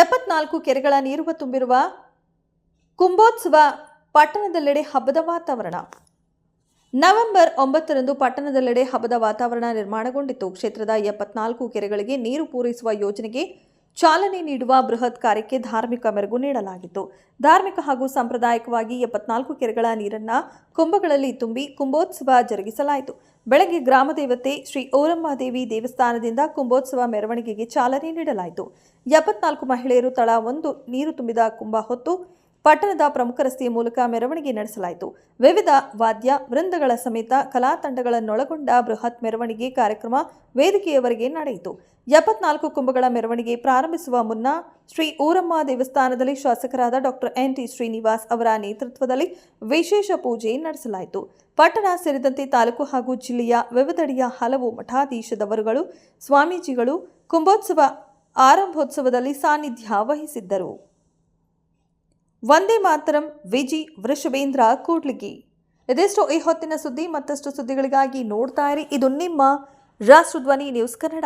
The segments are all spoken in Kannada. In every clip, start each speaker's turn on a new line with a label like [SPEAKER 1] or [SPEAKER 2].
[SPEAKER 1] ಎಪ್ಪತ್ನಾಲ್ಕು ಕೆರೆಗಳ ನೀರು ತುಂಬಿರುವ ಕುಂಭೋತ್ಸವ ಪಟ್ಟಣದೆಲ್ಲೆಡೆ ಹಬ್ಬದ ವಾತಾವರಣ. ನವೆಂಬರ್ ಒಂಬತ್ತರಂದು ಪಟ್ಟಣದಲ್ಲೆಡೆ ಹಬ್ಬದ ವಾತಾವರಣ ನಿರ್ಮಾಣಗೊಂಡಿತ್ತು. ಕ್ಷೇತ್ರದ ಎಪ್ಪತ್ನಾಲ್ಕು ಕೆರೆಗಳಿಗೆ ನೀರು ಪೂರೈಸುವ ಯೋಜನೆಗೆ ಚಾಲನೆ ನೀಡುವ ಬೃಹತ್ ಕಾರ್ಯಕ್ಕೆ ಧಾರ್ಮಿಕ ಮೆರಗು ನೀಡಲಾಗಿತ್ತು. ಧಾರ್ಮಿಕ ಹಾಗೂ ಸಾಂಪ್ರದಾಯಿಕವಾಗಿ ಎಪ್ಪತ್ನಾಲ್ಕು ಕೆರೆಗಳ ನೀರನ್ನ ಕುಂಭಗಳಲ್ಲಿ ತುಂಬಿ ಕುಂಭೋತ್ಸವ ಜರುಗಿಸಲಾಯಿತು. ಬೆಳಗ್ಗೆ ಗ್ರಾಮ ದೇವತೆ ಶ್ರೀ ಓರಮ್ಮ ದೇವಿ ದೇವಸ್ಥಾನದಿಂದ ಕುಂಭೋತ್ಸವ ಮೆರವಣಿಗೆಗೆ ಚಾಲನೆ ನೀಡಲಾಯಿತು. ಎಪ್ಪತ್ನಾಲ್ಕು ಮಹಿಳೆಯರು ತಳ ಒಂದು ನೀರು ತುಂಬಿದ ಕುಂಭ ಹೊತ್ತು ಪಟ್ಟಣದ ಪ್ರಮುಖ ರಸ್ತೆಯ ಮೂಲಕ ಮೆರವಣಿಗೆ ನಡೆಸಲಾಯಿತು. ವಿವಿಧ ವಾದ್ಯ, ವೃಂದಗಳ ಸಮೇತ ಕಲಾ ತಂಡಗಳನ್ನೊಳಗೊಂಡ ಬೃಹತ್ ಮೆರವಣಿಗೆ ಕಾರ್ಯಕ್ರಮ ವೇದಿಕೆಯವರೆಗೆ ನಡೆಯಿತು. ಎಪ್ಪತ್ನಾಲ್ಕು ಕುಂಭಗಳ ಮೆರವಣಿಗೆ ಪ್ರಾರಂಭಿಸುವ ಮುನ್ನ ಶ್ರೀ ಊರಮ್ಮ ದೇವಸ್ಥಾನದಲ್ಲಿ ಶಾಸಕರಾದ ಡಾಕ್ಟರ್ ಎನ್. ಟಿ. ಶ್ರೀನಿವಾಸ್ ಅವರ ನೇತೃತ್ವದಲ್ಲಿ ವಿಶೇಷ ಪೂಜೆ ನಡೆಸಲಾಯಿತು. ಪಟ್ಟಣ ಸೇರಿದಂತೆ ತಾಲೂಕು ಹಾಗೂ ಜಿಲ್ಲೆಯ ವಿವಿಧೆಡೆಯ ಹಲವು ಮಠಾಧೀಶದವರುಗಳು, ಸ್ವಾಮೀಜಿಗಳು ಕುಂಭೋತ್ಸವ, ಆರಂಭೋತ್ಸವದಲ್ಲಿ ಸಾನ್ನಿಧ್ಯ ವಹಿಸಿದ್ದರು. ವಂದೇ ಮಾತರಂ ವಿಜಿ ವೃಷಭೇಂದ್ರ ಕೂಡ್ಲಿಗಿ. ಇದೆಷ್ಟು ಈ ಹೊತ್ತಿನ ಸುದ್ದಿ, ಮತ್ತಷ್ಟು ಸುದ್ದಿಗಳಿಗಾಗಿ ನೋಡ್ತಾ ಇರಿ. ಇದು ನಿಮ್ಮ ರಾಷ್ಟ್ರಧ್ವನಿ ನ್ಯೂಸ್ ಕನ್ನಡ.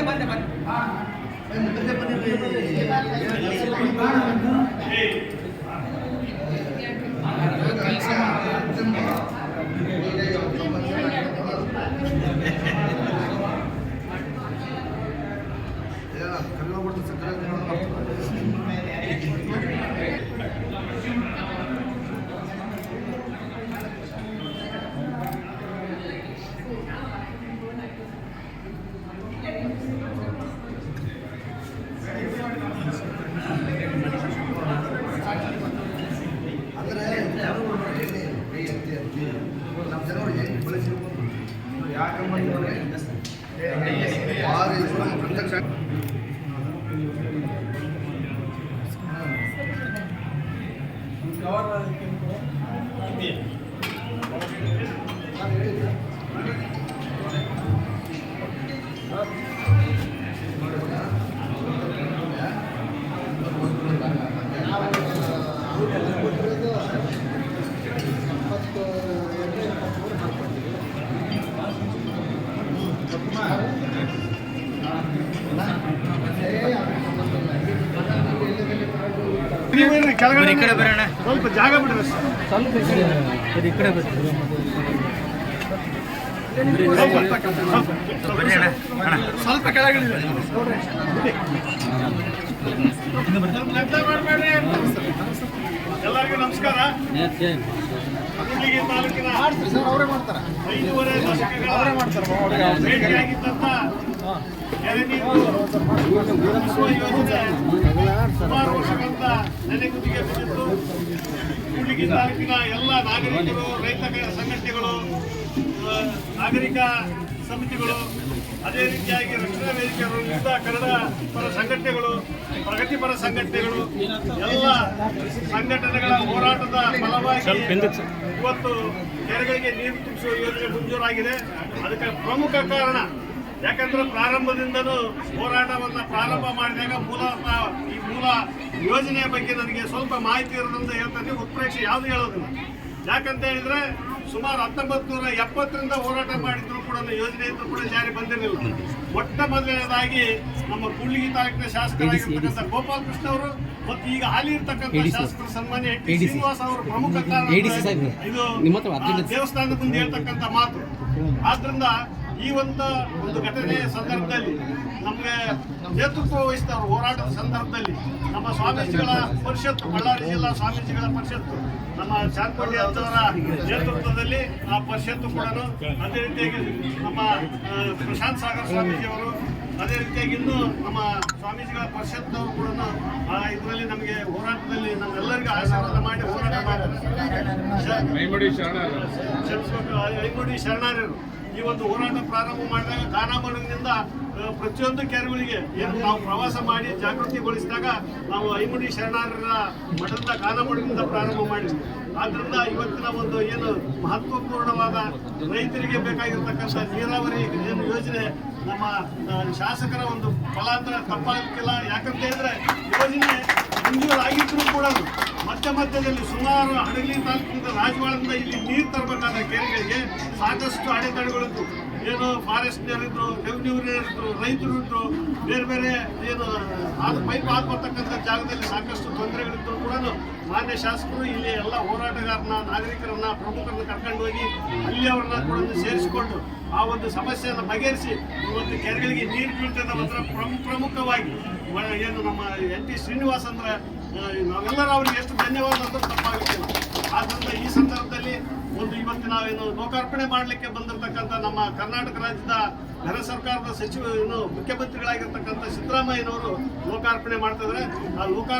[SPEAKER 2] ಬಂದೆ ಬಂದೆ ಯಾಕಂದ್ರೆ
[SPEAKER 3] ಆರು
[SPEAKER 2] ಕೆಳಗಡೆ ಕಡೆ ಬರೋಣ.
[SPEAKER 3] ಸ್ವಲ್ಪ ಜಾಗ ಬಿಡ್ರಿ.
[SPEAKER 2] ಸ್ವಲ್ಪ ಈ ಕಡೆ ಬರ್ತೀವಿ
[SPEAKER 3] ಸ್ವಲ್ಪ ಕೆಳಗಡೆ. ಎಲ್ಲರಿಗೂ ನಮಸ್ಕಾರ. ತಾಲೂಕಿನ ಐದೂವರೆ ಭೇಟಿಯಾಗಿದ್ದಂಥ ಎಳೆನೀರು ಉಳಿಸುವ ಯೋಜನೆ. ಸುಮಾರು ವರ್ಷಗಳಿಂದ ತಾಲೂಕಿನ ಎಲ್ಲ ನಾಗರಿಕರು, ರೈತ ಸಂಘಟನೆಗಳು ನಾಗರಿಕ ಸಮಿತಿಗಳು, ಅದೇ ರೀತಿಯಾಗಿ ರಕ್ಷಣಾ ವೇದಿಕೆಗಳು ವಿವಿಧ ಕನ್ನಡ ಪರ ಸಂಘಟನೆಗಳು ಪ್ರಗತಿಪರ ಸಂಘಟನೆಗಳು, ಎಲ್ಲ ಸಂಘಟನೆಗಳ ಹೋರಾಟದ ಫಲವಾಗಿ ಇವತ್ತು ಕೆರೆಗಳಿಗೆ ನೀರು ತುಂಬಿಸುವ ಯೋಜನೆ ಮಂಜೂರಾಗಿದೆ. ಅದಕ್ಕೆ ಪ್ರಮುಖ ಕಾರಣ ಯಾಕಂದ್ರೆ ಪ್ರಾರಂಭದಿಂದಲೂ ಹೋರಾಟವನ್ನ ಪ್ರಾರಂಭ ಮಾಡಿದಾಗ ಮೂಲ ಈ ಮೂಲ ಯೋಜನೆಯ ಬಗ್ಗೆ ನನಗೆ ಸ್ವಲ್ಪ ಮಾಹಿತಿ ಇರೋದಂತ ಹೇಳ್ತಾನೆ ಉತ್ಪ್ರೇಕ್ಷೆ ಯಾವುದು ಹೇಳೋದಿಲ್ಲ. ಯಾಕಂತ ಹೇಳಿದ್ರೆ ಸುಮಾರು ಹತ್ತೊಂಬತ್ತು ನೂರ ಎಪ್ಪತ್ತರಿಂದ ಹೋರಾಟ ಮಾಡಿದ್ರು ಕೂಡ ಯೋಜನೆ ಇದ್ರು ಕೂಡ ಜಾರಿ ಬಂದಿರಲಿಲ್ಲ. ಮೊಟ್ಟ ಮೊದಲನೇದಾಗಿ ನಮ್ಮ ಕುಳ್ಳಿಗಿ ತಾಲೂಕಿನ ಶಾಸಕರಾಗಿರ್ತಕ್ಕಂಥ ಗೋಪಾಲ್ ಕೃಷ್ಣ ಅವರು ಮತ್ತು ಈಗ ಹಾಲಿ ಇರ್ತಕ್ಕಂಥ ಶಾಸಕರು ಸನ್ಮಾನ್ಯ ಎಚ್ ಶ್ರೀನಿವಾಸ್ ಅವರು ಪ್ರಮುಖ ಕಾರಣ ಇದು ದೇವಸ್ಥಾನದ ಮುಂದೆ ಹೇಳ್ತಕ್ಕಂಥ ಮಾತು. ಆದ್ರಿಂದ ಈ ಒಂದು ಒಂದು ಘಟನೆಯ ಸಂದರ್ಭದಲ್ಲಿ ನಮಗೆ ನೇತೃತ್ವ ವಹಿಸಿದವರು ಹೋರಾಟದ ಸಂದರ್ಭದಲ್ಲಿ ನಮ್ಮ ಸ್ವಾಮೀಜಿಗಳ ಪರಿಷತ್ತು ಬಳ್ಳಾರಿ ಜಿಲ್ಲಾ ಸ್ವಾಮೀಜಿಗಳ ಪರಿಷತ್ತು ನಮ್ಮ ಚಾರ್ಪಳ್ಳಿ ಅಂತವರ ನೇತೃತ್ವದಲ್ಲಿ ಆ ಪರಿಷತ್ತು ಕೂಡ ಅದೇ ರೀತಿಯಾಗಿ ನಮ್ಮ ಪ್ರಶಾಂತ್ ಸಾಗರ್ ಸ್ವಾಮೀಜಿಯವರು ಅದೇ ರೀತಿಯಾಗಿ ಇನ್ನು ನಮ್ಮ ಸ್ವಾಮೀಜಿಗಳ ಪರಿಷತ್ನವರು ಕೂಡ ಇದರಲ್ಲಿ ನಮಗೆ ಹೋರಾಟದಲ್ಲಿ ನಮ್ಮೆಲ್ಲರಿಗೂ ಆಶೀರ್ವಾದ ಮಾಡಿ ಹೋರಾಟ ಮಾಡಿದ್ದಾರೆ ಶರಣರು. ಶರಣಾರ್ಯರು. ಈ ಒಂದು ಹೋರಾಟ ಪ್ರಾರಂಭ ಮಾಡಿದಾಗ ಕಾನಾಮಡುಗಿನಿಂದ ಆ, ಪ್ರತಿಯೊಂದು ಕೆರೆಗಳಿಗೆ ನಾವು ಪ್ರವಾಸ ಮಾಡಿ ಜಾಗೃತಿಗೊಳಿಸಿದಾಗ ನಾವು ಐಮುಡಿ ಶರಣಾರ್ಯರ ಮಠದ ಕಾನಾಮಡುಗಿನಿಂದ ಪ್ರಾರಂಭ ಮಾಡಿದ್ವಿ. ಆದ್ರಿಂದ ಇವತ್ತಿನ ಒಂದು ಏನು ಮಹತ್ವಪೂರ್ಣವಾದ ರೈತರಿಗೆ ಬೇಕಾಗಿರ್ತಕ್ಕಂಥ ನೀರಾವರಿ ಏನು ಯೋಜನೆ ನಮ್ಮ ಶಾಸಕರ ಒಂದು ಫಲಾಂತರ ತಪ್ಪಾಗಲಿಕ್ಕಿಲ್ಲ ಯಾಕಂತ ಹೇಳಿದ್ರೆ ಯೋಜನೆ ಮಂಜೂರಾಗಿದ್ರು ಕೂಡ ಮಧ್ಯ ಮಧ್ಯದಲ್ಲಿ ಸುಮಾರು ಹಡಗಲಿ ತಾಲೂಕಿನಿಂದ ರಾಜವಾಳದಿಂದ ಇಲ್ಲಿ ನೀರು ತರಬೇಕಾದ ಕೆರೆಗಳಿಗೆ ಸಾಕಷ್ಟು ಅಡೆತಡೆಗಳಿದ್ದು ಏನು ಫಾರೆಸ್ಟ್ನರಿದ್ರು ರೆವಿನ್ಯೂರಿದ್ರು ರೈತರು ಇದ್ರು, ಬೇರೆ ಬೇರೆ ಏನು, ಅದು ಪೈಪ್ ಹಾಕ್ಬರ್ತಕ್ಕಂಥ ಜಾಗದಲ್ಲಿ ಸಾಕಷ್ಟು ತೊಂದರೆಗಳಿದ್ರು ಕೂಡ ಮಾನ್ಯ ಶಾಸಕರು ಇಲ್ಲಿ ಎಲ್ಲ ಹೋರಾಟಗಾರನ, ನಾಗರಿಕರನ್ನ, ಪ್ರಮುಖರನ್ನ ಕರ್ಕೊಂಡು ಹೋಗಿ ಅಲ್ಲಿ ಅವ್ರನ್ನ ಕೂಡ ಸೇರಿಸಿಕೊಂಡು ಆ ಒಂದು ಸಮಸ್ಯೆಯನ್ನು ಬಗೆಹರಿಸಿ ಇವತ್ತು ಕೆರೆಗಳಿಗೆ ನೀರು ಬೀಳ್ತದ ಪ್ರಮುಖವಾಗಿ. ಏನು ನಮ್ಮ ಎನ್ ಟಿ ಶ್ರೀನಿವಾಸ್ ಅಂದ್ರೆ ನಾವೆಲ್ಲರೂ ಅವರಿಗೆ ಎಷ್ಟು ಧನ್ಯವಾದ ಅಂತ ತಪ್ಪಾಗುತ್ತಿಲ್ಲ. ಆದ್ದರಿಂದ ಈ ಸಂದರ್ಭದಲ್ಲಿ ಒಂದು ಇವತ್ತು ಏನು ಲೋಕಾರ್ಪಣೆ ಮಾಡಲಿಕ್ಕೆ ಬಂದಿರತಕ್ಕಂಥ ನಮ್ಮ ಕರ್ನಾಟಕ ರಾಜ್ಯದ ಘನ ಸರ್ಕಾರದ ಸಚಿವ, ಏನು ಮುಖ್ಯಮಂತ್ರಿಗಳಾಗಿರ್ತಕ್ಕಂಥ ಸಿದ್ದರಾಮಯ್ಯನವರು ಲೋಕಾರ್ಪಣೆ ಮಾಡ್ತಿದ್ರೆ ಆ ಲೋಕಾರ್ಪಣೆ